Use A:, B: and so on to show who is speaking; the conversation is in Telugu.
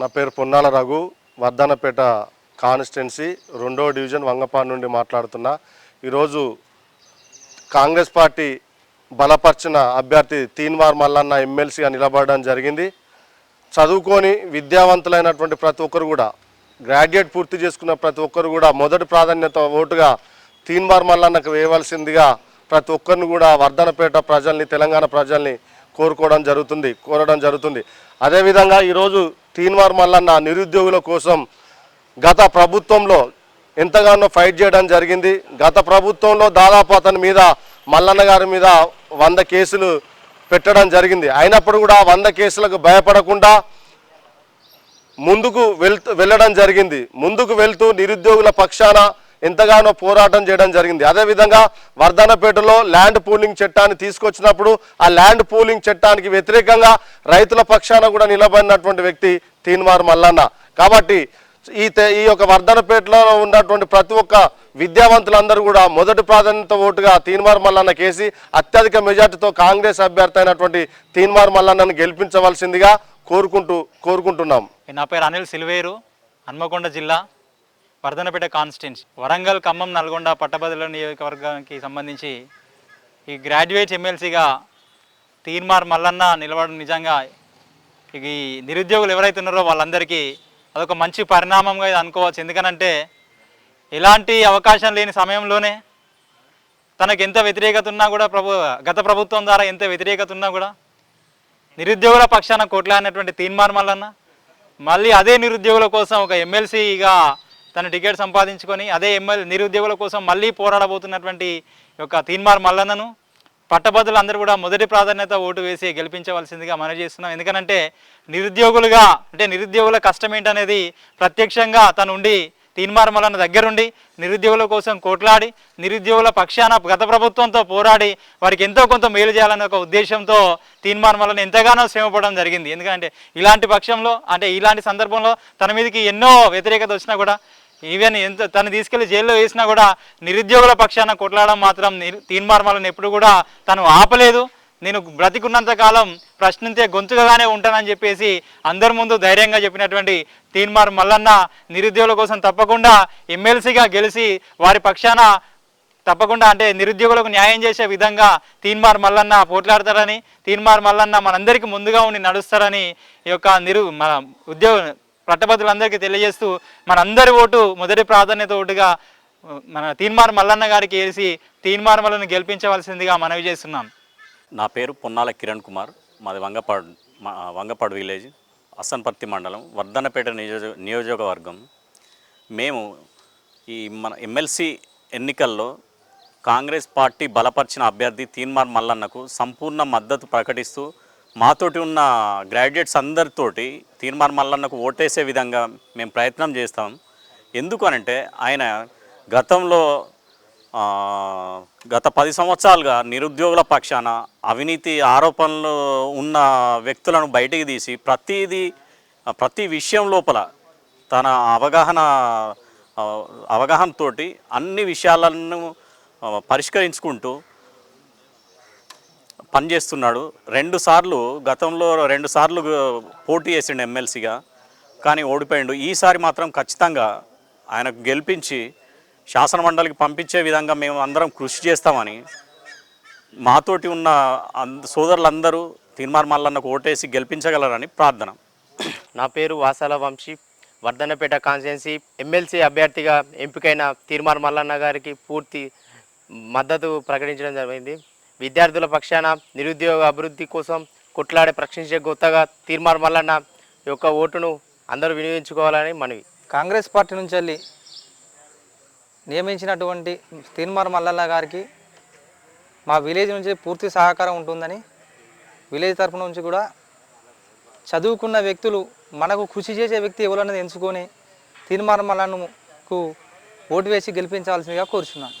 A: నా పేరు పొన్నాల రఘు వర్ధనపేట కాన్స్టిట్యున్సీ రెండో డివిజన్ వంగపాడు నుండి మాట్లాడుతున్నా. ఈరోజు కాంగ్రెస్ పార్టీ బలపరిచిన అభ్యర్థి తీన్వార్ మల్లన్న ఎమ్మెల్సీగా నిలబడడం జరిగింది. చదువుకొని విద్యావంతులైనటువంటి ప్రతి ఒక్కరు కూడా గ్రాడ్యుయేట్ పూర్తి చేసుకున్న ప్రతి ఒక్కరు కూడా మొదటి ప్రాధాన్యత ఓటుగా తీన్వార్ మల్లన్నకు వేయవలసిందిగా ప్రతి ఒక్కరిని కూడా వర్ధనపేట ప్రజల్ని తెలంగాణ ప్రజల్ని కోరుకోవడం జరుగుతుంది కోరడం జరుగుతుంది. అదేవిధంగా ఈరోజు తీన్వార్ మల్లన్న నిరుద్యోగుల కోసం గత ప్రభుత్వంలో ఎంతగానో ఫైట్ చేయడం జరిగింది. గత ప్రభుత్వంలో దాదాపు అతని మీద మల్లన్న గారి మీద వంద కేసులు పెట్టడం జరిగింది. అయినప్పుడు కూడా ఆ వంద కేసులకు భయపడకుండా ముందుకు వెళ్ వెళ్ళడం జరిగింది. ముందుకు వెళ్తూ నిరుద్యోగుల పక్షాన ఎంతగానో పోరాటం చేయడం జరిగింది. అదేవిధంగా వర్ధనపేటలో ల్యాండ్ పూలింగ్ చట్టాన్ని తీసుకొచ్చినప్పుడు ఆ ల్యాండ్ పూలింగ్ చట్టానికి వ్యతిరేకంగా రైతుల పక్షాన కూడా నిలబడినటువంటి వ్యక్తి తీన్మార్ మల్లన్న. కాబట్టి ఈ ఈ యొక్క వర్ధనపేటలో ఉన్నటువంటి ప్రతి ఒక్క విద్యావంతులందరూ కూడా మొదటి ప్రాధాన్యత ఓటుగా తీన్మార్ మల్లన్న కేసి అత్యధిక మెజార్టీతో కాంగ్రెస్ అభ్యర్థి అయినటువంటి తీన్మార్ మల్లన్నను గెలిపించవలసిందిగా కోరుకుంటూ కోరుకుంటున్నాం.
B: నా పేరు అనిల్ సిల్వేరు హన్మకొండ జిల్లా. వర్ధనపేట కాన్స్టిట్యున్సీ. వరంగల్ ఖమ్మం నల్గొండ పట్టభద్రుల నియోజకవర్గానికి సంబంధించి ఈ గ్రాడ్యుయేట్ ఎమ్మెల్సీగా తీర్మార్ మల్లన్న నిలబడడం నిజంగా ఈ నిరుద్యోగులు ఎవరైతే ఉన్నారో వాళ్ళందరికీ అదొక మంచి పరిణామంగా ఇది అనుకోవచ్చు. ఎందుకనంటే ఎలాంటి అవకాశం లేని సమయంలోనే తనకు ఎంత వ్యతిరేకత ఉన్నా కూడా ప్రభు గత ప్రభుత్వం ద్వారా ఎంత వ్యతిరేకత ఉన్నా కూడా నిరుద్యోగుల పక్షాన కొట్లాడినటువంటి తీర్మార్ మల్లన్న మళ్ళీ అదే నిరుద్యోగుల కోసం ఒక ఎమ్మెల్సీగా తన టికెట్ సంపాదించుకొని అదే ఎమ్మెల్యే నిరుద్యోగుల కోసం మళ్ళీ పోరాడబోతున్నటువంటి యొక్క తీన్మార్ మల్లన్నను పట్టభద్రులు అందరూ కూడా మొదటి ప్రాధాన్యత ఓటు వేసి గెలిపించవలసిందిగా మనవి చేస్తున్నాం. ఎందుకనంటే నిరుద్యోగులుగా అంటే నిరుద్యోగుల కష్టం ఏంటనేది ప్రత్యక్షంగా తను ఉండి తీన్మార్ మల్లన్న దగ్గరుండి నిరుద్యోగుల కోసం కోట్లాడి నిరుద్యోగుల పక్షాన గత ప్రభుత్వంతో పోరాడి వారికి ఎంతో కొంత మేలు చేయాలనే ఒక ఉద్దేశంతో తీన్మార్ మల్లన్న ఎంతగానో శ్రమపడడం జరిగింది. ఎందుకంటే ఇలాంటి పక్షంలో అంటే ఇలాంటి సందర్భంలో తన మీదకి ఎన్నో వ్యతిరేకత వచ్చినా కూడా ఈవెన్ ఎంత తను తీసుకెళ్ళి జైల్లో వేసినా కూడా నిరుద్యోగుల పక్షాన కొట్లాడడం మాత్రం తీర్మార్మాలను తీన్మార్ ఎప్పుడు కూడా తను ఆపలేదు. నేను బ్రతికున్నంత కాలం ప్రశ్నించే గొంతుగానే ఉంటానని చెప్పేసి అందరి ముందు ధైర్యంగా చెప్పినటువంటి తీన్మార్ మల్లన్న నిరుద్యోగుల కోసం తప్పకుండా ఎమ్మెల్సీగా గెలిచి వారి పక్షాన తప్పకుండా అంటే నిరుద్యోగులకు న్యాయం చేసే విధంగా తీన్మార్ మల్లన్న పోట్లాడతారని తీన్మార్ మల్లన్న మనందరికీ ముందుగా ఉండి నడుస్తారని ఈ యొక్క నిరు మన ఉద్యోగ పట్టభద్రులందరికీ తెలియజేస్తూ మనందరి ఓటు మొదటి ప్రాధాన్యత ఓటుగా మన తీన్మార్ మల్లన్న గారికి వేసి తీన్మార్ మల్లన్న గెలిపించవలసిందిగా మనవి చేస్తున్నాం.
C: నా పేరు పొన్నాల కిరణ్ కుమార్. మాది వంగపాడు మా వంగపాడు విలేజ్ అసన్పర్తి మండలం వర్ధనపేట నియోజక నియోజకవర్గం. మేము ఈ మన ఎమ్మెల్సీ ఎన్నికల్లో కాంగ్రెస్ పార్టీ బలపరిచిన అభ్యర్థి తీన్మార్ మల్లన్నకు సంపూర్ణ మద్దతు ప్రకటిస్తూ మాతోటి ఉన్న గ్రాడ్యుయేట్స్ అందరితోటి తీర్మాన్ మల్లన్నకు ఓటేసే విధంగా మేము ప్రయత్నం చేస్తాం. ఎందుకు అనంటే ఆయన గతంలో గత పది సంవత్సరాలుగా నిరుద్యోగుల పక్షాన అవినీతి ఆరోపణలు ఉన్న వ్యక్తులను బయటికి తీసి ప్రతిదీ ప్రతి విషయం లోపల తన అవగాహన అవగాహనతోటి అన్ని విషయాలను పరిష్కరించుకుంటూ పనిచేస్తున్నాడు. రెండు సార్లు గతంలో రెండు సార్లు పోటీ చేసిండు ఎమ్మెల్సీగా కానీ ఓడిపోయిండు. ఈసారి మాత్రం ఖచ్చితంగా ఆయనకు గెలిపించి శాసనమండలికి పంపించే విధంగా మేము అందరం కృషి చేస్తామని మాతోటి ఉన్న అంద సోదరులందరూ తీర్మార్ మల్లన్నకు ఓటేసి గెలిపించగలరని ప్రార్థన.
D: నా పేరు వాసాల వంశీ. వర్ధనపేట కాన్స్టిట్యున్సీ ఎమ్మెల్సీ అభ్యర్థిగా ఎంపికైన తీర్మార్ మల్లన్న గారికి పూర్తి మద్దతు ప్రకటించడం జరిగింది. విద్యార్థుల పక్షాన నిరుద్యోగ అభివృద్ధి కోసం కొట్లాడే ప్రశ్నించే గొత్తగా తీర్మార్ మల్లన్న యొక్క ఓటును అందరూ వినియోగించుకోవాలని మనవి.
E: కాంగ్రెస్ పార్టీ నుంచి వెళ్ళి నియమించినటువంటి తీన్మార్ మల్లన్న గారికి మా విలేజ్ నుంచి పూర్తి సహకారం ఉంటుందని విలేజ్ తరఫున నుంచి కూడా చదువుకున్న వ్యక్తులు మనకు కృషి చేసే వ్యక్తి ఎవరన్నది ఎంచుకొని తీన్మార్ మల్లన్నకు ఓటు వేసి గెలిపించాల్సిందిగా కోరుచున్నాను.